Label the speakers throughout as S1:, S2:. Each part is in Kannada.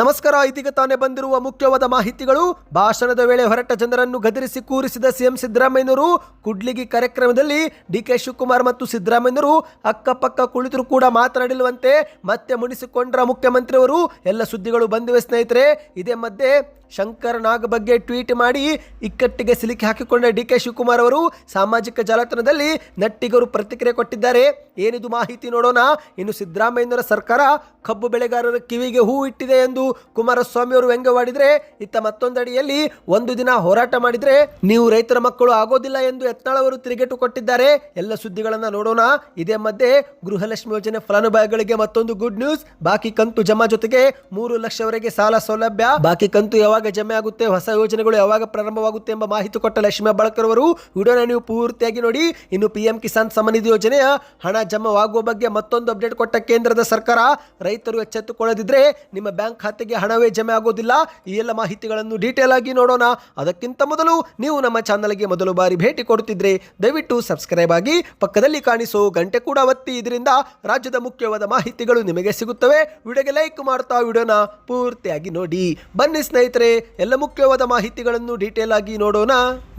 S1: ನಮಸ್ಕಾರ ಇದೀಗ ತಾನೇ ಬಂದಿರುವ ಮುಖ್ಯವಾದ ಮಾಹಿತಿಗಳು. ಭಾಷಣದ ವೇಳೆ ಹೊರಟ ಜನರನ್ನು ಗದರಿಸಿ ಕೂರಿಸಿದ ಸಿಎಂ ಸಿದ್ದರಾಮಯ್ಯನವರು, ಕುಡ್ಲಿಗಿ ಕಾರ್ಯಕ್ರಮದಲ್ಲಿ ಡಿಕೆ ಶಿವಕುಮಾರ್ ಮತ್ತು ಸಿದ್ದರಾಮಯ್ಯನವರು ಅಕ್ಕಪಕ್ಕ ಕುಳಿತರು ಕೂಡ ಮಾತನಾಡಿಲ್ಲವಂತೆ ಮತ್ತೆ ಮುನಿಸಿಕೊಂಡ್ರ ಮುಖ್ಯಮಂತ್ರಿಯವರು. ಎಲ್ಲ ಸುದ್ದಿಗಳು ಬಂದಿವೆ ಸ್ನೇಹಿತರೆ. ಇದೇ ಮಧ್ಯೆ ಶಂಕರ್ ನಾಗ್ ಬಗ್ಗೆ ಟ್ವೀಟ್ ಮಾಡಿ ಇಕ್ಕಟ್ಟಿಗೆ ಸಿಲುಕಿ ಹಾಕಿಕೊಂಡ ಡಿ ಕೆ ಶಿವಕುಮಾರ್ ಅವರು ಸಾಮಾಜಿಕ ಜಾಲತಾಣದಲ್ಲಿ ನಟ್ಟಿಗರು ಪ್ರತಿಕ್ರಿಯೆ ಕೊಟ್ಟಿದ್ದಾರೆ. ಏನಿದು ಮಾಹಿತಿ ನೋಡೋಣ. ಇನ್ನು ಸಿದ್ದರಾಮಯ್ಯನವರ ಸರ್ಕಾರ ಕಬ್ಬು ಬೆಳೆಗಾರರ ಕಿವಿಗೆ ಹೂ ಇಟ್ಟಿದೆ ಎಂದು ಕುಮಾರಸ್ವಾಮಿ ಅವರು ವ್ಯಂಗ್ಯವಾಡಿದ್ರೆ ಇತ್ತ ಮತ್ತೊಂದಡಿಯಲ್ಲಿ ಒಂದು ದಿನ ಹೋರಾಟ ಮಾಡಿದ್ರೆ ನೀವು ರೈತರ ಮಕ್ಕಳು ಆಗೋದಿಲ್ಲ ಎಂದು ಯತ್ನಾಳ್ ಅವರು ತಿರುಗೇಟು ಕೊಟ್ಟಿದ್ದಾರೆ. ಎಲ್ಲ ಸುದ್ದಿಗಳನ್ನ ನೋಡೋಣ. ಇದೇ ಮಧ್ಯೆ ಗೃಹಲಕ್ಷ್ಮಿ ಯೋಜನೆ ಫಲಾನುಭವಿಗಳಿಗೆ ಮತ್ತೊಂದು ಗುಡ್ ನ್ಯೂಸ್ ಬಾಕಿ ಕಂತು ಜಮಾ ಜೊತೆಗೆ ಮೂರು ಲಕ್ಷವರೆಗೆ ಸಾಲ ಸೌಲಭ್ಯ. ಬಾಕಿ ಕಂತು ಯಾವಾಗ ಜಮೆ ಆಗುತ್ತೆ, ಹೊಸ ಯೋಜನೆಗಳು ಯಾವಾಗ ಪ್ರಾರಂಭವಾಗುತ್ತೆ ಎಂಬ ಮಾಹಿತಿ ಕೊಟ್ಟ ಲಕ್ಷ್ಮಿ ಬಳಕರ್ ಅವರು ವಿಡಿಯೋನ ನೀವು ಪೂರ್ತಿಯಾಗಿ ನೋಡಿ. ಇನ್ನು ಪಿಎಂ ಕಿಸಾನ್ ಸಮ್ಮಾನಿಧಿ ಯೋಜನೆಯ ಹಣ ಜಮಾವಾಗುವ ಬಗ್ಗೆ ಮತ್ತೊಂದು ಅಪ್ಡೇಟ್ ಕೊಟ್ಟ ಕೇಂದ್ರದ ಸರ್ಕಾರ, ರೈತರು ಎಚ್ಚೆತ್ತುಕೊಳ್ಳದಿದ್ರೆ ನಿಮ್ಮ ಬ್ಯಾಂಕ್ ಖಾತೆಗೆ ಹಣವೇ ಜಮೆ ಆಗೋದಿಲ್ಲ. ಈ ಎಲ್ಲ ಮಾಹಿತಿಗಳನ್ನು ಡೀಟೇಲ್ ಆಗಿ ನೋಡೋಣ. ಅದಕ್ಕಿಂತ ಮೊದಲು ನೀವು ನಮ್ಮ ಚಾನಲ್ಗೆ ಮೊದಲು ಬಾರಿ ಭೇಟಿ ಕೊಡುತ್ತಿದ್ರೆ ದಯವಿಟ್ಟು ಸಬ್ಸ್ಕ್ರೈಬ್ ಆಗಿ ಪಕ್ಕದಲ್ಲಿ ಕಾಣಿಸೋ ಗಂಟೆ ಕೂಡ ಒತ್ತಿ. ಇದರಿಂದ ರಾಜ್ಯದ ಮುಖ್ಯವಾದ ಮಾಹಿತಿಗಳು ನಿಮಗೆ ಸಿಗುತ್ತವೆ. ವಿಡಿಯೋಗೆ ಲೈಕ್ ಮಾಡ್ತಾ ವಿಡಿಯೋನ ಪೂರ್ತಿಯಾಗಿ ನೋಡಿ. ಬನ್ನಿ ಸ್ನೇಹಿತರೆ, ಎಲ್ಲ ಮುಖ್ಯವಾದ ಮಾಹಿತಿಗಳನ್ನು ಡೀಟೇಲ್ ಆಗಿ ನೋಡೋಣ.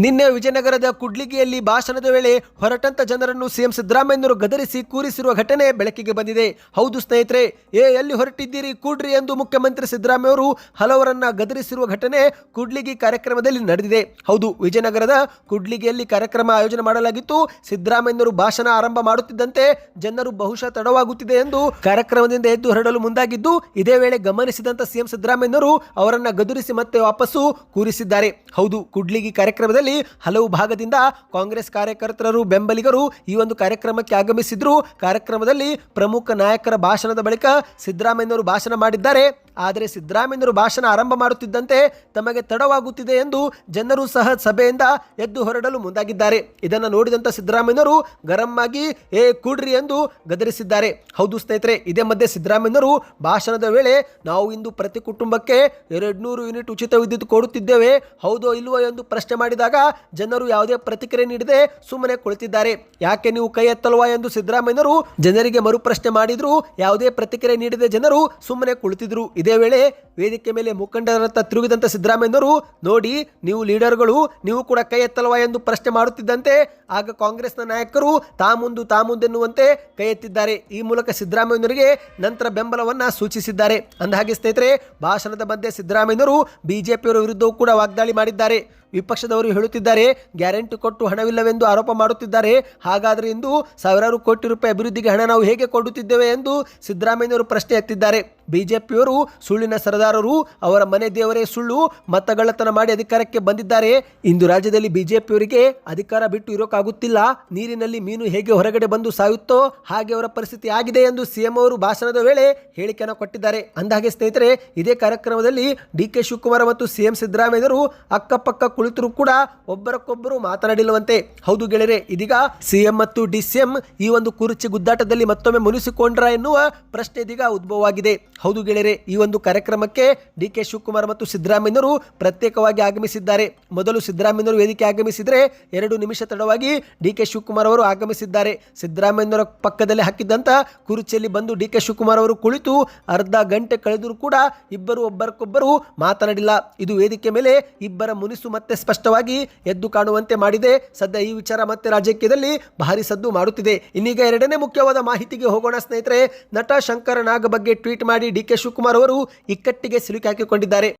S1: ನಿನ್ನೆ ವಿಜಯನಗರದ ಕುಡ್ಲಿಗಿಯಲ್ಲಿ ಭಾಷಣದ ವೇಳೆ ಹೊರಟಂತ ಜನರನ್ನು ಸಿಎಂ ಸಿದ್ದರಾಮಯ್ಯನವರು ಗದರಿಸಿ ಕೂರಿಸಿರುವ ಘಟನೆ ಬೆಳಕಿಗೆ ಬಂದಿದೆ. ಹೌದು ಸ್ನೇಹಿತರೆ, ಏ, ಎಲ್ಲಿ ಹೊರಟಿದ್ದೀರಿ ಕೂಡ್ರಿ ಎಂದು ಮುಖ್ಯಮಂತ್ರಿ ಸಿದ್ದರಾಮಯ್ಯ ಅವರು ಹಲವರನ್ನ ಗದರಿಸಿರುವ ಘಟನೆ ಕುಡ್ಲಿಗಿ ಕಾರ್ಯಕ್ರಮದಲ್ಲಿ ನಡೆದಿದೆ. ಹೌದು, ವಿಜಯನಗರದ ಕುಡ್ಲಿಗಿಯಲ್ಲಿ ಕಾರ್ಯಕ್ರಮ ಆಯೋಜನೆ ಮಾಡಲಾಗಿತ್ತು. ಸಿದ್ದರಾಮಯ್ಯನವರು ಭಾಷಣ ಆರಂಭ ಮಾಡುತ್ತಿದ್ದಂತೆ ಜನರು ಬಹುಶಃ ತಡವಾಗುತ್ತಿದೆ ಎಂದು ಕಾರ್ಯಕ್ರಮದಿಂದ ಎದ್ದು ಹೊರಡಲು ಮುಂದಾಗಿದ್ದು, ಇದೇ ವೇಳೆ ಗಮನಿಸಿದಂತ ಸಿಎಂ ಸಿದ್ದರಾಮಯ್ಯನವರು ಅವರನ್ನ ಗದುರಿಸಿ ಮತ್ತೆ ವಾಪಸ್ಸು ಕೂರಿಸಿದ್ದಾರೆ. ಹೌದು, ಕುಡ್ಲಿಗಿ ಕಾರ್ಯಕ್ರಮದಲ್ಲಿ ಹಲವು ಭಾಗದಿಂದ ಕಾಂಗ್ರೆಸ್ ಕಾರ್ಯಕರ್ತರು, ಬೆಂಬಲಿಗರು ಈ ಒಂದು ಕಾರ್ಯಕ್ರಮಕ್ಕೆ ಆಗಮಿಸಿದ್ರು. ಕಾರ್ಯಕ್ರಮದಲ್ಲಿ ಪ್ರಮುಖ ನಾಯಕರ ಭಾಷಣದ ಬಳಿಕ ಸಿದ್ದರಾಮಯ್ಯನವರು ಭಾಷಣ ಮಾಡಿದ್ದಾರೆ. ಆದರೆ ಸಿದ್ದರಾಮಯ್ಯರು ಭಾಷಣ ಆರಂಭ ಮಾಡುತ್ತಿದ್ದಂತೆ ತಮಗೆ ತಡವಾಗುತ್ತಿದೆ ಎಂದು ಜನರು ಸಹ ಸಭೆಯಿಂದ ಎದ್ದು ಹೊರಡಲು ಮುಂದಾಗಿದ್ದಾರೆ. ಇದನ್ನು ನೋಡಿದಂತ ಸಿದ್ದರಾಮಯ್ಯರು ಗರಂ ಆಗಿ, ಏ, ಕೂಡ್ರಿ ಎಂದು ಗದರಿಸಿದ್ದಾರೆ. ಹೌದು ಸ್ನೇಹಿತರೆ, ಇದೇ ಮಧ್ಯೆ ಸಿದ್ದರಾಮಯ್ಯರು ಭಾಷಣದ ವೇಳೆ, ನಾವು ಇಂದು ಪ್ರತಿ ಕುಟುಂಬಕ್ಕೆ ಎರಡ್ನೂರು ಯೂನಿಟ್ ಉಚಿತ ವಿದ್ಯುತ್ ಕೊಡುತ್ತಿದ್ದೇವೆ, ಹೌದೋ ಇಲ್ವೋ ಎಂದು ಪ್ರಶ್ನೆ ಮಾಡಿದಾಗ ಜನರು ಯಾವುದೇ ಪ್ರತಿಕ್ರಿಯೆ ನೀಡದೆ ಸುಮ್ಮನೆ ಕುಳಿತಿದ್ದಾರೆ. ಯಾಕೆ ನೀವು ಕೈ ಎತ್ತಲ್ವಾ ಎಂದು ಸಿದ್ದರಾಮಯ್ಯರು ಜನರಿಗೆ ಮರುಪ್ರಶ್ನೆ ಮಾಡಿದ್ರು, ಯಾವುದೇ ಪ್ರತಿಕ್ರಿಯೆ ನೀಡದೆ ಜನರು ಸುಮ್ಮನೆ ಕುಳಿತಿದ್ರು. ಇದೇ ವೇಳೆ ವೇದಿಕೆ ಮೇಲೆ ಮುಖಂಡರತ್ತ ತಿರುಗಿದಂತ ಸಿದ್ದರಾಮಯ್ಯನವರು, ನೋಡಿ, ನೀವು ಲೀಡರ್ಗಳು, ನೀವು ಕೂಡ ಕೈ ಎತ್ತಲ್ವಾ ಎಂದು ಪ್ರಶ್ನೆ ಮಾಡುತ್ತಿದ್ದಂತೆ, ಆಗ ಕಾಂಗ್ರೆಸ್ನ ನಾಯಕರು ತಾ ಮುಂದು ತಾ ಮುಂದೆನ್ನುವಂತೆ ಕೈ ಎತ್ತಿದ್ದಾರೆ. ಈ ಮೂಲಕ ಸಿದ್ದರಾಮಯ್ಯನವರಿಗೆ ನಂತರ ಬೆಂಬಲವನ್ನು ಸೂಚಿಸಿದ್ದಾರೆ. ಅಂದಹಾಗೆ ಸ್ನೇಹಿತರೆ, ಭಾಷಣದ ಮಧ್ಯೆ ಸಿದ್ದರಾಮಯ್ಯನವರು, ಬಿಜೆಪಿಯವರ ವಿರುದ್ಧವೂ ಕೂಡ ವಾಗ್ದಾಳಿ ಮಾಡಿದ್ದಾರೆ. ವಿಪಕ್ಷದವರು ಹೇಳುತ್ತಿದ್ದಾರೆ, ಗ್ಯಾರಂಟಿ ಕೊಟ್ಟು ಹಣವಿಲ್ಲವೆಂದು ಆರೋಪ ಮಾಡುತ್ತಿದ್ದಾರೆ. ಹಾಗಾದರೆ ಇಂದು ಸಾವಿರಾರು ಕೋಟಿ ರೂಪಾಯಿ ಅಭಿವೃದ್ಧಿಗೆ ಹಣ ನಾವು ಹೇಗೆ ಕೊಡುತ್ತಿದ್ದೇವೆ ಎಂದು ಸಿದ್ದರಾಮಯ್ಯನವರು ಪ್ರಶ್ನೆ ಎತ್ತಿದ್ದಾರೆ. ಬಿಜೆಪಿಯವರು ಸುಳ್ಳಿನ ಸರದಾರರು, ಅವರ ಮನೆ ದೇವರೇ ಸುಳ್ಳು ಮತಗಳ್ಳತನ ಮಾಡಿ ಅಧಿಕಾರಕ್ಕೆ ಬಂದಿದ್ದಾರೆ. ಇಂದು ರಾಜ್ಯದಲ್ಲಿ ಬಿಜೆಪಿಯವರಿಗೆ ಅಧಿಕಾರ ಬಿಟ್ಟು ಇರೋಕ್ಕಾಗುತ್ತಿಲ್ಲ ನೀರಿನಲ್ಲಿ ಮೀನು ಹೇಗೆ ಹೊರಗಡೆ ಬಂದು ಸಾಯುತ್ತೋ ಹಾಗೆ ಅವರ ಪರಿಸ್ಥಿತಿ ಆಗಿದೆ ಎಂದು ಸಿಎಂ ಅವರು ಭಾಷಣದ ವೇಳೆ ಹೇಳಿಕೆಯನ್ನು ಕೊಟ್ಟಿದ್ದಾರೆ. ಅಂದಹಾಗೆ ಸ್ನೇಹಿತರೆ, ಇದೇ ಕಾರ್ಯಕ್ರಮದಲ್ಲಿ ಡಿ ಕೆ ಶಿವಕುಮಾರ್ ಮತ್ತು ಸಿಎಂ ಸಿದ್ದರಾಮಯ್ಯರು ಅಕ್ಕಪಕ್ಕ ಕುಳಿತರು ಕೂಡ ಒಬ್ಬರಕ್ಕೊಬ್ಬರು ಮಾತನಾಡಿಲ್ಲವಂತೆ. ಹೌದು ಗೆಳೆಯರೆ, ಇದೀಗ ಸಿಎಂ ಮತ್ತು ಡಿಸಿಎಂ ಈ ಒಂದು ಕುರ್ಚಿ ಗುದ್ದಾಟದಲ್ಲಿ ಮತ್ತೊಮ್ಮೆ ಮುನಿಸಿಕೊಂಡ್ರ ಎನ್ನುವ ಪ್ರಶ್ನೆ ಇದೀಗ ಉದ್ಭವವಾಗಿದೆ. ಹೌದು ಗೆಳೆಯರೆ, ಈ ಒಂದು ಕಾರ್ಯಕ್ರಮಕ್ಕೆ ಡಿ ಕೆ ಶಿವಕುಮಾರ್ ಮತ್ತು ಸಿದ್ದರಾಮಯ್ಯನವರು ಪ್ರತ್ಯೇಕವಾಗಿ ಆಗಮಿಸಿದ್ದಾರೆ. ಮೊದಲು ಸಿದ್ದರಾಮಯ್ಯನವರು ವೇದಿಕೆ ಆಗಮಿಸಿದರೆ ಎರಡು ನಿಮಿಷ ತಡವಾಗಿ ಡಿ ಕೆ ಶಿವಕುಮಾರ್ ಅವರು ಆಗಮಿಸಿದ್ದಾರೆ. ಸಿದ್ದರಾಮಯ್ಯನವರ ಪಕ್ಕದಲ್ಲಿ ಹಾಕಿದ್ದಂತ ಕುರ್ಚಿಯಲ್ಲಿ ಬಂದು ಡಿ ಕೆ ಶಿವಕುಮಾರ್ ಅವರು ಕುಳಿತು ಅರ್ಧ ಗಂಟೆ ಕಳೆದರೂ ಕೂಡ ಇಬ್ಬರು ಒಬ್ಬರಕ್ಕೊಬ್ಬರು ಮಾತನಾಡಿಲ್ಲ. ಇದು ವೇದಿಕೆ ಮೇಲೆ ಇಬ್ಬರ ಮುನಿಸು ಮತ್ತೆ ಸ್ಪಷ್ಟವಾಗಿ ಎದ್ದು ಕಾಣುವಂತೆ ಮಾಡಿದೆ. ಸದ್ಯ ಈ ವಿಚಾರ ಮತ್ತೆ ರಾಜಕೀಯದಲ್ಲಿ ಭಾರಿ ಸದ್ದು ಮಾಡುತ್ತಿದೆ. ಇನ್ನೀಗ ಎರಡನೇ ಮುಖ್ಯವಾದ ಮಾಹಿತಿಗೆ ಹೋಗೋಣ ಸ್ನೇಹಿತರೆ. ನಟ ಶಂಕರ ನಾಗ್ ಬಗ್ಗೆ ಟ್ವೀಟ್ ಮಾಡಿ ಡಿ ಕೆ ಶಿವಕುಮಾರ್ ಅವರು ಇಕ್ಕಟ್ಟಿಗೆ ಸಿಲುಕಿ ಹಾಕಿಕೊಂಡಿದ್ದಾರೆ.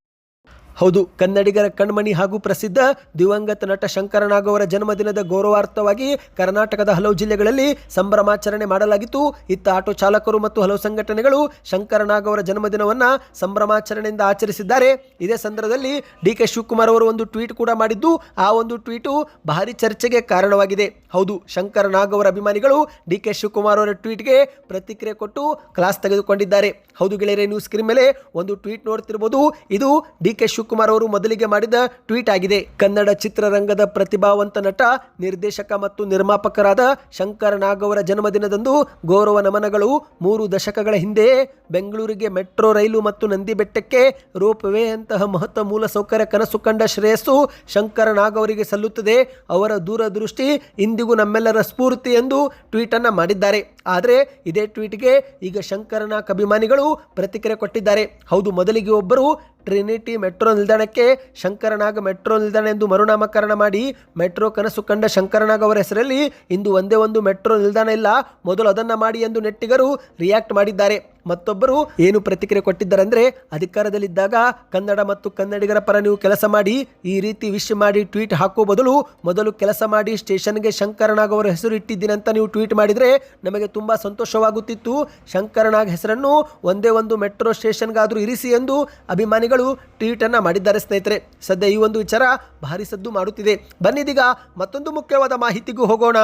S1: ಹೌದು, ಕನ್ನಡಿಗರ ಕಣ್ಮಣಿ ಹಾಗೂ ಪ್ರಸಿದ್ಧ ದಿವಂಗತ ನಟ ಶಂಕರನಾಗ್ ಅವರ ಜನ್ಮದಿನದ ಗೌರವಾರ್ಥವಾಗಿ ಕರ್ನಾಟಕದ ಹಲವು ಜಿಲ್ಲೆಗಳಲ್ಲಿ ಸಂಭ್ರಮಾಚರಣೆ ಮಾಡಲಾಗಿತ್ತು. ಇತ್ತ ಆಟೋ ಚಾಲಕರು ಮತ್ತು ಹಲವು ಸಂಘಟನೆಗಳು ಶಂಕರನಾಗ್ ಅವರ ಜನ್ಮದಿನವನ್ನ ಸಂಭ್ರಮಾಚರಣೆಯಿಂದ ಆಚರಿಸಿದ್ದಾರೆ. ಇದೇ ಸಂದರ್ಭದಲ್ಲಿ ಡಿ ಕೆ ಶಿವಕುಮಾರ್ ಅವರು ಒಂದು ಟ್ವೀಟ್ ಕೂಡ ಮಾಡಿದ್ದು, ಆ ಒಂದು ಟ್ವೀಟು ಭಾರಿ ಚರ್ಚೆಗೆ ಕಾರಣವಾಗಿದೆ. ಹೌದು ಶಂಕರನಾಗವರ ಅಭಿಮಾನಿಗಳು ಡಿ ಕೆ ಶಿವಕುಮಾರ್ ಅವರ ಟ್ವೀಟ್ಗೆ ಪ್ರತಿಕ್ರಿಯೆ ಕೊಟ್ಟು ಕ್ಲಾಸ್ ತೆಗೆದುಕೊಂಡಿದ್ದಾರೆ. ಹೌದು ಗೆಳೆಯರೆ ನ್ಯೂಸ್ ಕ್ರೀಮ್ ಮೇಲೆ ಒಂದು ಟ್ವೀಟ್ ನೋಡ್ತಿರ್ಬೋದು. ಇದು ಡಿ ಕೆ ಅವರು ಮೊದಲಿಗೆ ಮಾಡಿದ ಟ್ವೀಟ್ ಆಗಿದೆ. ಕನ್ನಡ ಚಿತ್ರರಂಗದ ಪ್ರತಿಭಾವಂತ ನಟ, ನಿರ್ದೇಶಕ ಮತ್ತು ನಿರ್ಮಾಪಕರಾದ ಶಂಕರ ನಾಗವರ ಜನ್ಮದಿನದಂದು ಗೌರವ ನಮನಗಳು ಮೂರು ದಶಕಗಳ ಹಿಂದೆ ಬೆಂಗಳೂರಿಗೆ ಮೆಟ್ರೋ, ರೈಲು ಮತ್ತು ನಂದಿಬೆಟ್ಟಕ್ಕೆ ರೋಪ್ ವೇ ಅಂತಹ ಮಹತ್ವ ಮೂಲ ಸೌಕರ್ಯ ಕನಸು ಕಂಡ ಶ್ರೇಯಸ್ಸು ಶಂಕರ ನಾಗವರಿಗೆ ಸಲ್ಲುತ್ತದೆ. ಅವರ ದೂರದೃಷ್ಟಿ ಇಂದಿಗೂ ನಮ್ಮೆಲ್ಲರ ಸ್ಫೂರ್ತಿ ಎಂದು ಟ್ವೀಟ್ ಅನ್ನ ಮಾಡಿದ್ದಾರೆ. ಆದರೆ ಇದೇ ಟ್ವೀಟ್ಗೆ ಈಗ ಶಂಕರನ ಅಭಿಮಾನಿಗಳು ಪ್ರತಿಕ್ರಿಯೆ ಕೊಟ್ಟಿದ್ದಾರೆ. ಹೌದು, ಮೊದಲಿಗೆ ಒಬ್ಬರು ಟ್ರಿನಿಟಿ ಮೆಟ್ರೋ ನಿಲ್ದಾಣಕ್ಕೆ ಶಂಕರನಾಗ ಮೆಟ್ರೋ ನಿಲ್ದಾಣ ಎಂದು ಮರುನಾಮಕರಣ ಮಾಡಿ ಮೆಟ್ರೋ ಕನಸು ಕಂಡ ಶಂಕರನಾಗ ಅವರ ಹೆಸರಲ್ಲಿ ಇಂದು ಒಂದೇ ಒಂದು ಮೆಟ್ರೋ ನಿಲ್ದಾಣ ಇಲ್ಲ, ಮೊದಲು ಅದನ್ನು ಮಾಡಿ ಎಂದು ನೆಟ್ಟಿಗರು ರಿಯಾಕ್ಟ್ ಮಾಡಿದ್ದಾರೆ. ಮತ್ತೊಬ್ಬರು ಏನು ಪ್ರತಿಕ್ರಿಯೆ ಕೊಟ್ಟಿದ್ದಾರೆ ಅಂದ್ರೆ ಅಧಿಕಾರದಲ್ಲಿದ್ದಾಗ ಕನ್ನಡ ಮತ್ತು ಕನ್ನಡಿಗರ ಪರ ನೀವು ಕೆಲಸ ಮಾಡಿ, ಈ ರೀತಿ ವಿಶ್ ಮಾಡಿ, ಟ್ವೀಟ್ ಹಾಕುವ ಬದಲು ಮೊದಲು ಕೆಲಸ ಮಾಡಿ, ಸ್ಟೇಷನ್ಗೆ ಶಂಕರನಾಗ್ ಅವರ ಹೆಸರು ಇಟ್ಟಿದ್ದೀನಿ ಅಂತ ನೀವು ಟ್ವೀಟ್ ಮಾಡಿದ್ರೆ ನಮಗೆ ತುಂಬಾ ಸಂತೋಷವಾಗುತ್ತಿತ್ತು. ಶಂಕರನಾಗ್ ಹೆಸರನ್ನು ಒಂದೇ ಒಂದು ಮೆಟ್ರೋ ಸ್ಟೇಷನ್ಗಾದರೂ ಇರಿಸಿ ಎಂದು ಅಭಿಮಾನಿಗಳು ಟ್ವೀಟ್ ಅನ್ನ ಮಾಡಿದ್ದಾರೆ ಸ್ನೇಹಿತರೆ. ಸದ್ಯ ಈ ಒಂದು ವಿಚಾರ ಭಾರಿ ಸದ್ದು ಮಾಡುತ್ತಿದೆ. ಬನ್ನಿದೀಗ ಮತ್ತೊಂದು ಮುಖ್ಯವಾದ ಮಾಹಿತಿಗೂ ಹೋಗೋಣ.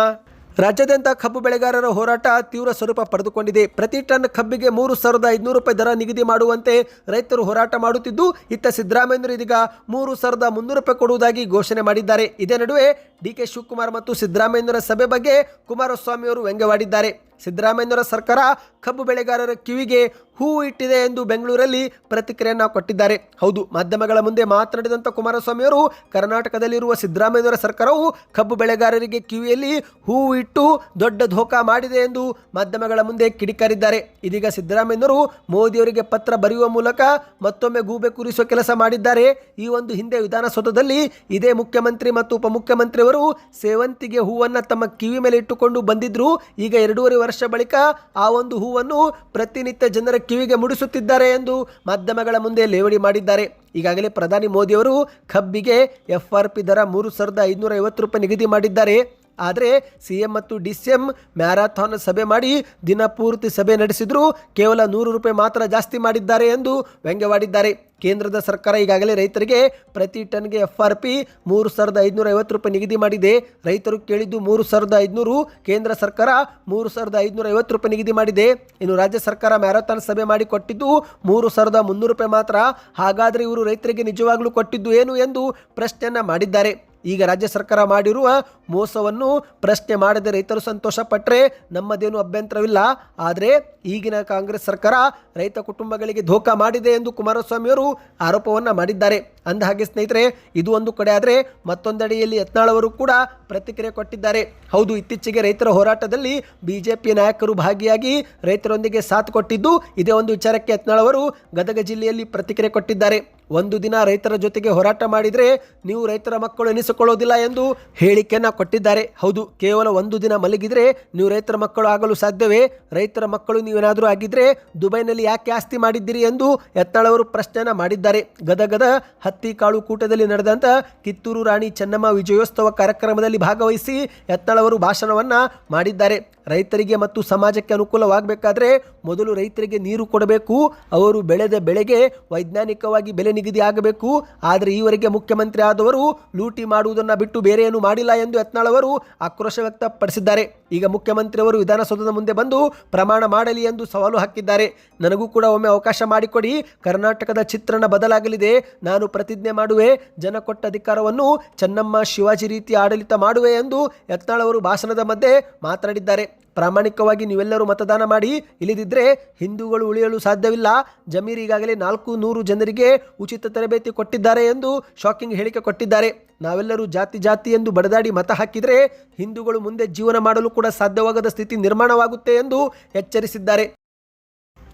S1: ರಾಜ್ಯಾದ್ಯಂತ ಕಬ್ಬು ಬೆಳೆಗಾರರ ಹೋರಾಟ ತೀವ್ರ ಸ್ವರೂಪ ಪಡೆದುಕೊಂಡಿದೆ. ಪ್ರತಿ ಟನ್ ಕಬ್ಬಿಗೆ ಮೂರು ಸಾವಿರದ ಐದುನೂರು ರೂಪಾಯಿ ದರ ನಿಗದಿ ಮಾಡುವಂತೆ ರೈತರು ಹೋರಾಟ ಮಾಡುತ್ತಿದ್ದು, ಇತ್ತ ಸಿದ್ದರಾಮಯ್ಯರು ಇದೀಗ ಮೂರು ಸಾವಿರದ ಮುನ್ನೂರು ರೂಪಾಯಿ ಕೊಡುವುದಾಗಿ ಘೋಷಣೆ ಮಾಡಿದ್ದಾರೆ. ಇದೇ ನಡುವೆ ಡಿ ಕೆ ಶಿವಕುಮಾರ್ ಮತ್ತು ಸಿದ್ದರಾಮಯ್ಯರ ಸಭೆ ಬಗ್ಗೆ ಕುಮಾರಸ್ವಾಮಿ ಅವರು ವ್ಯಂಗ್ಯವಾಡಿದ್ದಾರೆ. ಸಿದ್ದರಾಮಯ್ಯರ ಸರ್ಕಾರ ಕಬ್ಬು ಬೆಳೆಗಾರರ ಕಿವಿಗೆ ಹೂ ಇಟ್ಟಿದೆ ಎಂದು ಬೆಂಗಳೂರಲ್ಲಿ ಪ್ರತಿಕ್ರಿಯೆಯನ್ನು ಕೊಟ್ಟಿದ್ದಾರೆ. ಹೌದು, ಮಾಧ್ಯಮಗಳ ಮುಂದೆ ಮಾತನಾಡಿದಂಥ ಕುಮಾರಸ್ವಾಮಿ ಅವರು ಕರ್ನಾಟಕದಲ್ಲಿರುವ ಸಿದ್ದರಾಮಯ್ಯವರ ಸರ್ಕಾರವು ಕಬ್ಬು ಬೆಳೆಗಾರರಿಗೆ ಕಿವಿಯಲ್ಲಿ ಹೂ ಇಟ್ಟು ದೊಡ್ಡ ಧೋಕಾ ಮಾಡಿದೆ ಎಂದು ಮಾಧ್ಯಮಗಳ ಮುಂದೆ ಕಿಡಿಕಾರಿದ್ದಾರೆ. ಇದೀಗ ಸಿದ್ದರಾಮಯ್ಯವರು ಮೋದಿಯವರಿಗೆ ಪತ್ರ ಬರೆಯುವ ಮೂಲಕ ಮತ್ತೊಮ್ಮೆ ಗೂಬೆ ಕೂರಿಸುವ ಕೆಲಸ ಮಾಡಿದ್ದಾರೆ. ಈ ಒಂದು ಹಿಂದೆ ವಿಧಾನಸೌಧದಲ್ಲಿ ಇದೇ ಮುಖ್ಯಮಂತ್ರಿ ಮತ್ತು ಉಪಮುಖ್ಯಮಂತ್ರಿಯವರು ಸೇವಂತಿಗೆ ಹೂವನ್ನು ತಮ್ಮ ಕಿವಿ ಮೇಲೆ ಇಟ್ಟುಕೊಂಡು ಬಂದಿದ್ರು. ಈಗ ಎರಡೂವರೆ ವರ್ಷ ಬಳಿಕ ಆ ಒಂದು ಹೂವನ್ನು ಪ್ರತಿನಿತ್ಯ ಜನರ ಕಿವಿಗೆ ಮುಡಿಸುತ್ತಿದ್ದಾರೆ ಎಂದು ಮಾಧ್ಯಮಗಳ ಮುಂದೆ ಲೇವಡಿ ಮಾಡಿದ್ದಾರೆ. ಈಗಾಗಲೇ ಪ್ರಧಾನಿ ಮೋದಿಯವರು ಕಬ್ಬಿಗೆ ಎಫ್ ಆರ್ ಪಿ ದರ ಮೂರು ಸಾವಿರದ ಐದುನೂರ ಐವತ್ತು ರೂಪಾಯಿ ನಿಗದಿ ಮಾಡಿದ್ದಾರೆ. ಆದರೆ ಸಿ ಎಂ ಮತ್ತು ಡಿ ಸಿ ಎಂ ಮ್ಯಾರಥಾನ್ ಸಭೆ ಮಾಡಿ ದಿನಪೂರ್ತಿ ಸಭೆ ನಡೆಸಿದ್ರು. ಕೇವಲ ನೂರು ರೂಪಾಯಿ ಮಾತ್ರ ಜಾಸ್ತಿ ಮಾಡಿದ್ದಾರೆ ಎಂದು ವ್ಯಂಗ್ಯವಾಡಿದ್ದಾರೆ. ಕೇಂದ್ರದ ಸರ್ಕಾರ ಈಗಾಗಲೇ ರೈತರಿಗೆ ಪ್ರತಿ ಟನ್ಗೆ ಎಫ್ ಆರ್ ಪಿ ಮೂರು ಸಾವಿರದ ಐದುನೂರ ಐವತ್ತು ರೂಪಾಯಿ ನಿಗದಿ ಮಾಡಿದೆ. ರೈತರು ಕೇಳಿದ್ದು ಮೂರು ಸಾವಿರದ ಐದುನೂರು, ಕೇಂದ್ರ ಸರ್ಕಾರ ಮೂರು ಸಾವಿರದ ಐದುನೂರ ಐವತ್ತು ರೂಪಾಯಿ ನಿಗದಿ ಮಾಡಿದೆ. ಇನ್ನು ರಾಜ್ಯ ಸರ್ಕಾರ ಮ್ಯಾರಥಾನ್ ಸಭೆ ಮಾಡಿ ಕೊಟ್ಟಿದ್ದು ಮೂರು ಸಾವಿರದ ಮುನ್ನೂರು ರೂಪಾಯಿ ಮಾತ್ರ. ಹಾಗಾದರೆ ಇವರು ರೈತರಿಗೆ ನಿಜವಾಗ್ಲೂ ಕೊಟ್ಟಿದ್ದು ಏನು ಎಂದು ಪ್ರಶ್ನೆಯನ್ನು ಮಾಡಿದ್ದಾರೆ. ಈಗ ರಾಜ್ಯ ಸರ್ಕಾರ ಮಾಡಿರುವ ಮೋಸವನ್ನು ಪ್ರಶ್ನೆ ಮಾಡದೆ ರೈತರು ಸಂತೋಷ ಪಟ್ಟರೆ ನಮ್ಮದೇನು ಅಭ್ಯಂತರವಿಲ್ಲ. ಆದರೆ ಈಗಿನ ಕಾಂಗ್ರೆಸ್ ಸರ್ಕಾರ ರೈತ ಕುಟುಂಬಗಳಿಗೆ ಧೋಕಾ ಮಾಡಿದೆ ಎಂದು ಕುಮಾರಸ್ವಾಮಿಯವರು ಆರೋಪವನ್ನು ಮಾಡಿದ್ದಾರೆ. ಅಂದ ಹಾಗೆ ಸ್ನೇಹಿತರೆ, ಇದು ಒಂದು ಕಡೆ ಆದರೆ ಮತ್ತೊಂದೆಡೆಯಲ್ಲಿ ಯತ್ನಾಳವರು ಕೂಡ ಪ್ರತಿಕ್ರಿಯೆ ಕೊಟ್ಟಿದ್ದಾರೆ. ಹೌದು, ಇತ್ತೀಚೆಗೆ ರೈತರ ಹೋರಾಟದಲ್ಲಿ ಬಿಜೆಪಿ ನಾಯಕರು ಭಾಗಿಯಾಗಿ ರೈತರೊಂದಿಗೆ ಸಾಥ್ ಕೊಟ್ಟಿದ್ದು ಇದೇ ಒಂದು ವಿಚಾರಕ್ಕೆ ಯತ್ನಾಳವರು ಗದಗ ಜಿಲ್ಲೆಯಲ್ಲಿ ಪ್ರತಿಕ್ರಿಯೆ ಕೊಟ್ಟಿದ್ದಾರೆ. ಒಂದು ದಿನ ರೈತರ ಜೊತೆಗೆ ಹೋರಾಟ ಮಾಡಿದರೆ ನೀವು ರೈತರ ಮಕ್ಕಳು ಎನಿಸಿಕೊಳ್ಳೋದಿಲ್ಲ ಎಂದು ಹೇಳಿಕೆಯನ್ನು ಕೊಟ್ಟಿದ್ದಾರೆ. ಹೌದು, ಕೇವಲ ಒಂದು ದಿನ ಮಲಗಿದರೆ ನೀವು ರೈತರ ಮಕ್ಕಳು ಆಗಲು ಸಾಧ್ಯವೇ? ರೈತರ ಮಕ್ಕಳು ನೀವೇನಾದರೂ ಆಗಿದ್ದರೆ ದುಬೈನಲ್ಲಿ ಯಾಕೆ ಆಸ್ತಿ ಮಾಡಿದ್ದೀರಿ ಎಂದು ಎತ್ತಳವರು ಪ್ರಶ್ನೆಯನ್ನು ಮಾಡಿದ್ದಾರೆ. ಗದಗದ ಹತ್ತಿ ಕಾಳು ಕೂಟದಲ್ಲಿ ನಡೆದಂಥ ಕಿತ್ತೂರು ರಾಣಿ ಚೆನ್ನಮ್ಮ ವಿಜಯೋತ್ಸವ ಕಾರ್ಯಕ್ರಮದಲ್ಲಿ ಭಾಗವಹಿಸಿ ಎತ್ತಳವರು ಭಾಷಣವನ್ನ ಮಾಡಿದ್ದಾರೆ. ರೈತರಿಗೆ ಮತ್ತು ಸಮಾಜಕ್ಕೆ ಅನುಕೂಲವಾಗಬೇಕಾದ್ರೆ ಮೊದಲು ರೈತರಿಗೆ ನೀರು ಕೊಡಬೇಕು, ಅವರು ಬೆಳೆದ ಬೆಳೆಗೆ ವೈಜ್ಞಾನಿಕವಾಗಿ ಬೆಲೆ ನಿಗದಿ ಆಗಬೇಕು. ಆದರೆ ಈವರೆಗೆ ಮುಖ್ಯಮಂತ್ರಿ ಆದವರು ಲೂಟಿ ಮಾಡುವುದನ್ನು ಬಿಟ್ಟು ಬೇರೆ ಏನು ಮಾಡಿಲ್ಲ ಎಂದು ಯತ್ನಾಳ್ ಅವರು ಆಕ್ರೋಶ ವ್ಯಕ್ತಪಡಿಸಿದ್ದಾರೆ. ಈಗ ಮುಖ್ಯಮಂತ್ರಿಯವರು ವಿಧಾನಸೌಧದ ಮುಂದೆ ಬಂದು ಪ್ರಮಾಣ ಮಾಡಲಿ ಎಂದು ಸವಾಲು ಹಾಕಿದ್ದಾರೆ. ನನಗೂ ಕೂಡ ಒಮ್ಮೆ ಅವಕಾಶ ಮಾಡಿಕೊಡಿ, ಕರ್ನಾಟಕದ ಚಿತ್ರಣ ಬದಲಾಗಲಿದೆ, ನಾನು ಪ್ರತಿಜ್ಞೆ ಮಾಡುವೆ, ಜನ ಕೊಟ್ಟ ಅಧಿಕಾರವನ್ನು ಚೆನ್ನಮ್ಮ, ಶಿವಾಜಿ ರೀತಿ ಆಡಳಿತ ಮಾಡುವೆ ಎಂದು ಯತ್ನಾಳ್ ಅವರು ಭಾಷಣದ ಮಧ್ಯೆ ಮಾತನಾಡಿದ್ದಾರೆ. ಪ್ರಾಮಾಣಿಕವಾಗಿ ನೀವೆಲ್ಲರೂ ಮತದಾನ ಮಾಡಿ ಇಲ್ಲದಿದ್ದರೆ ಹಿಂದೂಗಳು ಉಳಿಯಲು ಸಾಧ್ಯವಿಲ್ಲ. ಜಮೀರ್ ಈಗಾಗಲೇ ನಾಲ್ಕು ನೂರು ಜನರಿಗೆ ಉಚಿತ ತರಬೇತಿ ಕೊಟ್ಟಿದ್ದಾರೆ ಎಂದು ಶಾಕಿಂಗ್ ಹೇಳಿಕೆ ಕೊಟ್ಟಿದ್ದಾರೆ. ನಾವೆಲ್ಲರೂ ಜಾತಿ ಜಾತಿ ಎಂದು ಬಡದಾಡಿ ಮತ ಹಾಕಿದರೆ ಹಿಂದೂಗಳು ಮುಂದೆ ಜೀವನ ಮಾಡಲು ಕೂಡ ಸಾಧ್ಯವಾಗದ ಸ್ಥಿತಿ ನಿರ್ಮಾಣವಾಗುತ್ತೆ ಎಂದು ಎಚ್ಚರಿಸಿದ್ದಾರೆ.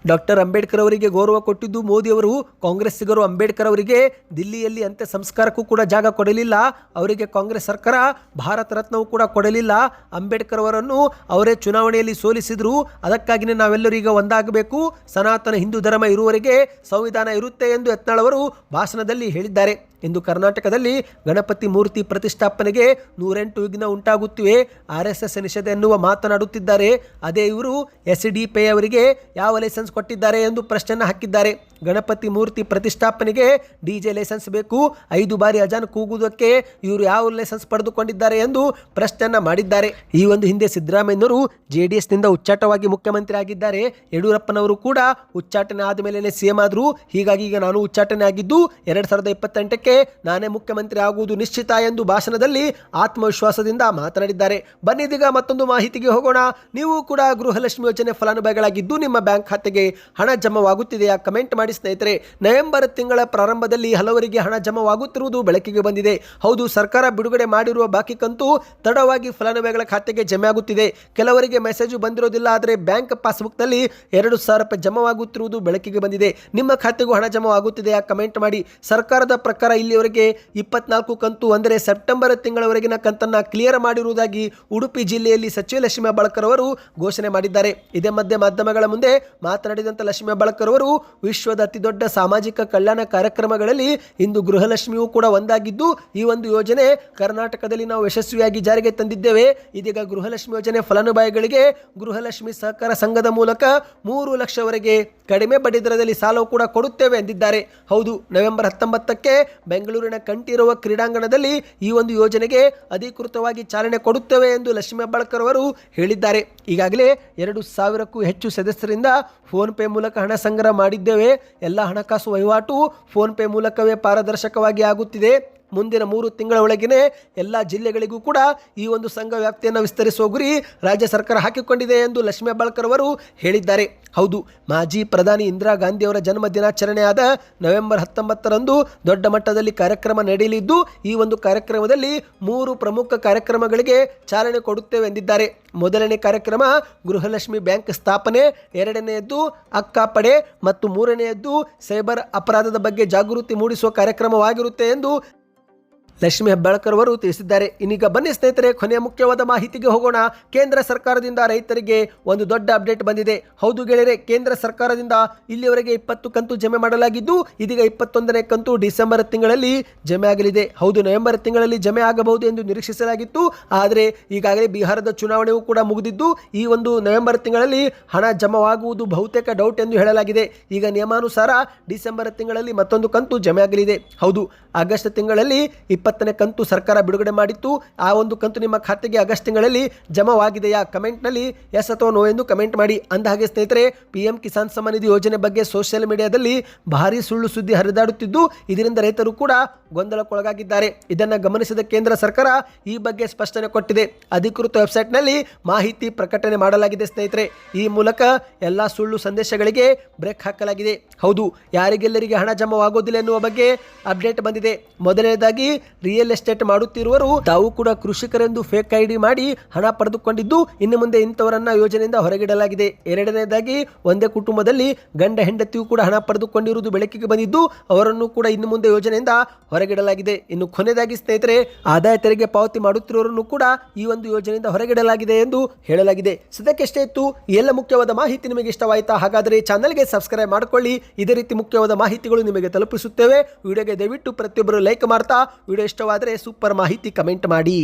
S1: ಡಾಕ್ಟರ್ ಅಂಬೇಡ್ಕರ್ ಅವರಿಗೆ ಗೌರವ ಕೊಟ್ಟಿದ್ದು ಮೋದಿಯವರು. ಕಾಂಗ್ರೆಸ್ಸಿಗರು ಅಂಬೇಡ್ಕರ್ ಅವರಿಗೆ ದಿಲ್ಲಿಯಲ್ಲಿ ಅಂತ್ಯ ಸಂಸ್ಕಾರಕ್ಕೂ ಕೂಡ ಜಾಗ ಕೊಡಲಿಲ್ಲ. ಅವರಿಗೆ ಕಾಂಗ್ರೆಸ್ ಸರ್ಕಾರ, ಭಾರತ ರತ್ನವೂ ಕೂಡ ಕೊಡಲಿಲ್ಲ. ಅಂಬೇಡ್ಕರ್ ಅವರನ್ನು ಅವರೇ ಚುನಾವಣೆಯಲ್ಲಿ ಸೋಲಿಸಿದರು. ಅದಕ್ಕಾಗಿಯೇ ನಾವೆಲ್ಲರೂ ಈಗ ಒಂದಾಗಬೇಕು. ಸನಾತನ ಹಿಂದೂ ಧರ್ಮ ಇರುವವರೆಗೆ ಸಂವಿಧಾನ ಇರುತ್ತೆ ಎಂದು ಯತ್ನಾಳ್ ಅವರು ಭಾಷಣದಲ್ಲಿ ಹೇಳಿದ್ದಾರೆ. ಇಂದು ಕರ್ನಾಟಕದಲ್ಲಿ ಗಣಪತಿ ಮೂರ್ತಿ ಪ್ರತಿಷ್ಠಾಪನೆಗೆ ನೂರೆಂಟು ವಿಘ್ನ ಉಂಟಾಗುತ್ತಿವೆ. ಆರ್ ಎಸ್ ಎಸ್ ನಿಷೇಧ ಎನ್ನುವ ಮಾತನಾಡುತ್ತಿದ್ದಾರೆ. ಅದೇ ಇವರು ಎಸ್ ಡಿ ಪಿ ಅವರಿಗೆ ಯಾವ ಲೈಸೆನ್ಸ್ ಕೊಟ್ಟಿದ್ದಾರೆ ಎಂದು ಪ್ರಶ್ನೆಯನ್ನು ಹಾಕಿದ್ದಾರೆ. ಗಣಪತಿ ಮೂರ್ತಿ ಪ್ರತಿಷ್ಠಾಪನೆಗೆ ಡಿ ಜೆ ಲೈಸೆನ್ಸ್ ಬೇಕು. ಐದು ಬಾರಿ ಅಜಾನ್ ಕೂಗುವುದಕ್ಕೆ ಇವರು ಯಾವ ಲೈಸೆನ್ಸ್ ಪಡೆದುಕೊಂಡಿದ್ದಾರೆ ಎಂದು ಪ್ರಶ್ನೆಯನ್ನು ಮಾಡಿದ್ದಾರೆ. ಈ ಒಂದು ಹಿಂದೆ ಸಿದ್ದರಾಮಯ್ಯನವರು ಜೆ ಡಿ ಎಸ್ನಿಂದ ಉಚ್ಚಾಟವಾಗಿ ಮುಖ್ಯಮಂತ್ರಿ ಆಗಿದ್ದಾರೆ ಯಡಿಯೂರಪ್ಪನವರು ಕೂಡ ಉಚ್ಚಾಟನೆ ಆದ ಮೇಲೆ ಸಿ ಎಂ ಆದರು. ಹೀಗಾಗಿ ಈಗ ನಾನು ಉಚ್ಚಾಟನೆ ಆಗಿದ್ದು ಎರಡು ಸಾವಿರದ ಇಪ್ಪತ್ತೆಂಟಕ್ಕೆ ನಾನೇ ಮುಖ್ಯಮಂತ್ರಿ ಆಗುವುದು ನಿಶ್ಚಿತ ಎಂದು ಭಾಷಣದಲ್ಲಿ ಆತ್ಮವಿಶ್ವಾಸದಿಂದ ಮಾತನಾಡಿದ್ದಾರೆ. ಬನ್ನಿದೀಗ ಮತ್ತೊಂದು ಮಾಹಿತಿಗೆ ಹೋಗೋಣ. ನೀವು ಕೂಡ ಗೃಹಲಕ್ಷ್ಮಿ ಯೋಜನೆ ಫಲಾನುಭವಿಗಳಾಗಿದ್ದು ನಿಮ್ಮ ಬ್ಯಾಂಕ್ ಖಾತೆಗೆ ಹಣ ಜಮವಾಗುತ್ತಿದೆಯಾ? ಕಮೆಂಟ್ ಮಾಡಿ ಸ್ನೇಹಿತರೆ. ನವೆಂಬರ್ ತಿಂಗಳ ಪ್ರಾರಂಭದಲ್ಲಿ ಹಲವರಿಗೆ ಹಣ ಜಮವಾಗುತ್ತಿರುವುದು ಬೆಳಕಿಗೆ ಬಂದಿದೆ. ಹೌದು, ಸರ್ಕಾರ ಬಿಡುಗಡೆ ಮಾಡಿರುವ ಬಾಕಿ ಕಂತು ತಡವಾಗಿ ಫಲಾನುಭವಿಗಳ ಖಾತೆಗೆ ಜಮೆ ಆಗುತ್ತಿದೆ ಕೆಲವರಿಗೆ ಮೆಸೇಜ್ ಬಂದಿರೋದಿಲ್ಲ, ಆದರೆ ಬ್ಯಾಂಕ್ ಪಾಸ್ಬುಕ್ನಲ್ಲಿ ಎರಡು ಸಾವಿರ ರೂಪಾಯಿ ಜಮವಾಗುತ್ತಿರುವುದು ಬೆಳಕಿಗೆ ಬಂದಿದೆ. ನಿಮ್ಮ ಖಾತೆಗೂ ಹಣ ಜಮಾವಾಗುತ್ತಿದೆಯಾ? ಕಮೆಂಟ್ ಮಾಡಿ. ಸರ್ಕಾರದ ಪ್ರಕಾರ ಇಲ್ಲಿಯವರೆಗೆ ಇಪ್ಪತ್ನಾಲ್ಕು ಕಂತು, ಅಂದರೆ ಸೆಪ್ಟೆಂಬರ್ ತಿಂಗಳವರೆಗಿನ ಕಂತನ್ನು ಕ್ಲಿಯರ್ ಮಾಡಿರುವುದಾಗಿ ಉಡುಪಿ ಜಿಲ್ಲೆಯಲ್ಲಿ ಸಚಿವ ಲಕ್ಷ್ಮೀ ಬಳಕರ್ ಅವರು ಘೋಷಣೆ ಮಾಡಿದ್ದಾರೆ. ಇದೇ ಮಧ್ಯೆ ಮಾಧ್ಯಮಗಳ ಮುಂದೆ ಮಾತನಾಡಿದಂಥ ಲಕ್ಷ್ಮೀ ಬಳಕರ್ ಅವರು, ವಿಶ್ವದ ಅತಿದೊಡ್ಡ ಸಾಮಾಜಿಕ ಕಲ್ಯಾಣ ಕಾರ್ಯಕ್ರಮಗಳಲ್ಲಿ ಇಂದು ಗೃಹಲಕ್ಷ್ಮಿಯೂ ಕೂಡ ಒಂದಾಗಿದ್ದು, ಈ ಒಂದು ಯೋಜನೆ ಕರ್ನಾಟಕದಲ್ಲಿ ನಾವು ಯಶಸ್ವಿಯಾಗಿ ಜಾರಿಗೆ ತಂದಿದ್ದೇವೆ. ಇದೀಗ ಗೃಹಲಕ್ಷ್ಮಿ ಯೋಜನೆ ಫಲಾನುಭವಿಗಳಿಗೆ ಗೃಹಲಕ್ಷ್ಮಿ ಸಹಕಾರ ಸಂಘದ ಮೂಲಕ ಮೂರು ಲಕ್ಷವರೆಗೆ ಕಡಿಮೆ ಬಡ್ಡಿದರದಲ್ಲಿ ಸಾಲವು ಕೂಡ ಕೊಡುತ್ತೇವೆ ಎಂದಿದ್ದಾರೆ. ಹೌದು, ನವೆಂಬರ್ ಹತ್ತೊಂಬತ್ತಕ್ಕೆ ಬೆಂಗಳೂರಿನ ಕಂಠೀರವ ಕ್ರೀಡಾಂಗಣದಲ್ಲಿ ಈ ಒಂದು ಯೋಜನೆಗೆ ಅಧಿಕೃತವಾಗಿ ಚಾಲನೆ ಕೊಡುತ್ತೇವೆ ಎಂದು ಲಕ್ಷ್ಮೀ ಹೆಬ್ಬಾಳ್ಕರ್ ಅವರು ಹೇಳಿದ್ದಾರೆ. ಈಗಾಗಲೇ ಎರಡು ಸಾವಿರಕ್ಕೂ ಹೆಚ್ಚು ಸದಸ್ಯರಿಂದ ಫೋನ್ ಪೇ ಮೂಲಕ ಹಣ ಸಂಗ್ರಹ ಮಾಡಿದ್ದೇವೆ. ಎಲ್ಲ ಹಣಕಾಸು ವಹಿವಾಟು ಫೋನ್ ಪೇ ಮೂಲಕವೇ ಪಾರದರ್ಶಕವಾಗಿ ಆಗುತ್ತಿದೆ. ಮುಂದಿನ ಮೂರು ತಿಂಗಳ ಒಳಗಿನ ಎಲ್ಲ ಜಿಲ್ಲೆಗಳಿಗೂ ಕೂಡ ಈ ಒಂದು ಸಂಘ ವ್ಯಾಪ್ತಿಯನ್ನು ವಿಸ್ತರಿಸುವ ಗುರಿ ರಾಜ್ಯ ಸರ್ಕಾರ ಹಾಕಿಕೊಂಡಿದೆ ಎಂದು ಲಕ್ಷ್ಮೀ ಹೆಬ್ಬಾಳ್ಕರ್ ಅವರು ಹೇಳಿದ್ದಾರೆ. ಹೌದು, ಮಾಜಿ ಪ್ರಧಾನಿ ಇಂದಿರಾ ಗಾಂಧಿಯವರ ಜನ್ಮ ದಿನಾಚರಣೆಯಾದ ನವೆಂಬರ್ ಹತ್ತೊಂಬತ್ತರಂದು ದೊಡ್ಡ ಮಟ್ಟದಲ್ಲಿ ಕಾರ್ಯಕ್ರಮ ನಡೆಯಲಿದ್ದು, ಈ ಒಂದು ಕಾರ್ಯಕ್ರಮದಲ್ಲಿ ಮೂರು ಪ್ರಮುಖ ಕಾರ್ಯಕ್ರಮಗಳಿಗೆ ಚಾಲನೆ ಕೊಡುತ್ತೇವೆ ಎಂದಿದ್ದಾರೆ. ಮೊದಲನೇ ಕಾರ್ಯಕ್ರಮ ಗೃಹಲಕ್ಷ್ಮಿ ಬ್ಯಾಂಕ್ ಸ್ಥಾಪನೆ, ಎರಡನೆಯದ್ದು ಅಕ್ಕಾಪಡೆ ಮತ್ತು ಮೂರನೆಯದ್ದು ಸೈಬರ್ ಅಪರಾಧದ ಬಗ್ಗೆ ಜಾಗೃತಿ ಮೂಡಿಸುವ ಕಾರ್ಯಕ್ರಮವಾಗಿರುತ್ತೆ ಎಂದು ಲಕ್ಷ್ಮೀ ಹೆಬ್ಬಾಳ್ಕರ್ ಅವರು ತಿಳಿಸಿದ್ದಾರೆ. ಇನ್ನೀಗ ಬನ್ನಿ ಸ್ನೇಹಿತರೆ, ಕೊನೆಯ ಮುಖ್ಯವಾದ ಮಾಹಿತಿಗೆ ಹೋಗೋಣ. ಕೇಂದ್ರ ಸರ್ಕಾರದಿಂದ ರೈತರಿಗೆ ಒಂದು ದೊಡ್ಡ ಅಪ್ಡೇಟ್ ಬಂದಿದೆ. ಹೌದು ಗೆಳೆಯರೆ, ಕೇಂದ್ರ ಸರ್ಕಾರದಿಂದ ಇಲ್ಲಿಯವರೆಗೆ ಇಪ್ಪತ್ತು ಕಂತು ಜಮೆ ಮಾಡಲಾಗಿದ್ದು, ಇದೀಗ ಇಪ್ಪತ್ತೊಂದನೇ ಕಂತು ಡಿಸೆಂಬರ್ ತಿಂಗಳಲ್ಲಿ ಜಮೆ ಆಗಲಿದೆ. ಹೌದು, ನವೆಂಬರ್ ತಿಂಗಳಲ್ಲಿ ಜಮೆ ಆಗಬಹುದು ಎಂದು ನಿರೀಕ್ಷಿಸಲಾಗಿತ್ತು. ಆದರೆ ಈಗಾಗಲೇ ಬಿಹಾರದ ಚುನಾವಣೆಯೂ ಕೂಡ ಮುಗಿದಿದ್ದು, ಈ ಒಂದು ನವೆಂಬರ್ ತಿಂಗಳಲ್ಲಿ ಹಣ ಜಮವಾಗುವುದು ಬಹುತೇಕ ಡೌಟ್ ಎಂದು ಹೇಳಲಾಗಿದೆ. ಈಗ ನಿಯಮಾನುಸಾರ ಡಿಸೆಂಬರ್ ತಿಂಗಳಲ್ಲಿ ಮತ್ತೊಂದು ಕಂತು ಜಮೆ ಆಗಲಿದೆ. ಹೌದು, ಆಗಸ್ಟ್ ತಿಂಗಳಲ್ಲಿ ಇಪ್ಪತ್ತನೇ ಕಂತು ಸರ್ಕಾರ ಬಿಡುಗಡೆ ಮಾಡಿತ್ತು. ಆ ಒಂದು ಕಂತು ನಿಮ್ಮ ಖಾತೆಗೆ ಆಗಸ್ಟ್ ತಿಂಗಳಲ್ಲಿ ಜಮವಾಗಿದೆಯಾ? ಕಮೆಂಟ್ನಲ್ಲಿ ಎಸ್ ಅಥವಾ ನೋ ಎಂದು ಕಮೆಂಟ್ ಮಾಡಿ. ಅಂದ ಹಾಗೆ ಸ್ನೇಹಿತರೆ ಪಿ ಎಂ ಕಿಸಾನ್ ಸಮ್ಮಾನ್ ನಿಧಿ ಯೋಜನೆ ಬಗ್ಗೆ ಸೋಷಿಯಲ್ ಮೀಡಿಯಾದಲ್ಲಿ ಭಾರಿ ಸುಳ್ಳು ಸುದ್ದಿ ಹರಿದಾಡುತ್ತಿದ್ದು, ಇದರಿಂದ ರೈತರು ಕೂಡ ಗೊಂದಲಕ್ಕೊಳಗಾಗಿದ್ದಾರೆ. ಇದನ್ನು ಗಮನಿಸಿದ ಕೇಂದ್ರ ಸರ್ಕಾರ ಈ ಬಗ್ಗೆ ಸ್ಪಷ್ಟನೆ ಕೊಟ್ಟಿದೆ. ಅಧಿಕೃತ ವೆಬ್ಸೈಟ್ನಲ್ಲಿ ಮಾಹಿತಿ ಪ್ರಕಟಣೆ ಮಾಡಲಾಗಿದೆ ಸ್ನೇಹಿತರೆ. ಈ ಮೂಲಕ ಎಲ್ಲ ಸುಳ್ಳು ಸಂದೇಶಗಳಿಗೆ ಬ್ರೇಕ್ ಹಾಕಲಾಗಿದೆ. ಹೌದು, ಯಾರಿಗೆಲ್ಲರಿಗೆ ಹಣ ಜಮಾವಾಗೋದಿಲ್ಲ ಎನ್ನುವ ಬಗ್ಗೆ ಅಪ್ಡೇಟ್ ಬಂದಿದೆ. ಮೊದಲನೇದಾಗಿ ರಿಯಲ್ ಎಸ್ಟೇಟ್ ಮಾಡುತ್ತಿರುವರು, ತಾವು ಕೂಡ ಕೃಷಿಕರೆಂದು ಫೇಕ್ ಐಡಿ ಮಾಡಿ ಹಣ ಪಡೆದುಕೊಂಡಿದ್ದು, ಇನ್ನು ಮುಂದೆ ಇಂಥವರನ್ನ ಯೋಜನೆಯಿಂದ ಹೊರಗಿಡಲಾಗಿದೆ. ಎರಡನೇದಾಗಿ, ಒಂದೇ ಕುಟುಂಬದಲ್ಲಿ ಗಂಡ ಹೆಂಡತಿಯು ಕೂಡ ಹಣ ಪಡೆದುಕೊಂಡಿರುವುದು ಬೆಳಕಿಗೆ ಬಂದಿದ್ದು, ಅವರನ್ನು ಕೂಡ ಇನ್ನು ಮುಂದೆ ಯೋಜನೆಯಿಂದ ಹೊರಗಿಡಲಾಗಿದೆ. ಇನ್ನು ಕೊನೆಯದಾಗಿ, ಸ್ನೇಹಿತರೆ, ಆದಾಯ ತೆರಿಗೆ ಪಾವತಿ ಮಾಡುತ್ತಿರುವವರನ್ನು ಕೂಡ ಈ ಒಂದು ಯೋಜನೆಯಿಂದ ಹೊರಗಿಡಲಾಗಿದೆ ಎಂದು ಹೇಳಲಾಗಿದೆ. ಸದ್ಯಕ್ಕೆ ಇತ್ತು. ಎಲ್ಲ ಮುಖ್ಯವಾದ ಮಾಹಿತಿ ನಿಮಗೆ ಇಷ್ಟವಾಯಿತಾ? ಹಾಗಾದರೆ ಚಾನಲ್ಗೆ ಸಬ್ಸ್ಕ್ರೈಬ್ ಮಾಡಿಕೊಳ್ಳಿ. ಇದೇ ರೀತಿ ಮುಖ್ಯವಾದ ಮಾಹಿತಿಗಳು ನಿಮಗೆ ತಲುಪಿಸುತ್ತೇವೆ. ವಿಡಿಯೋಗೆ ದಯವಿಟ್ಟು ಪ್ರತಿಯೊಬ್ಬರು ಲೈಕ್ ಮಾಡ್ತಾ, ವಿಡಿಯೋ ಇಷ್ಟವಾದರೆ ಸೂಪರ್ ಮಾಹಿತಿ ಕಮೆಂಟ್ ಮಾಡಿ.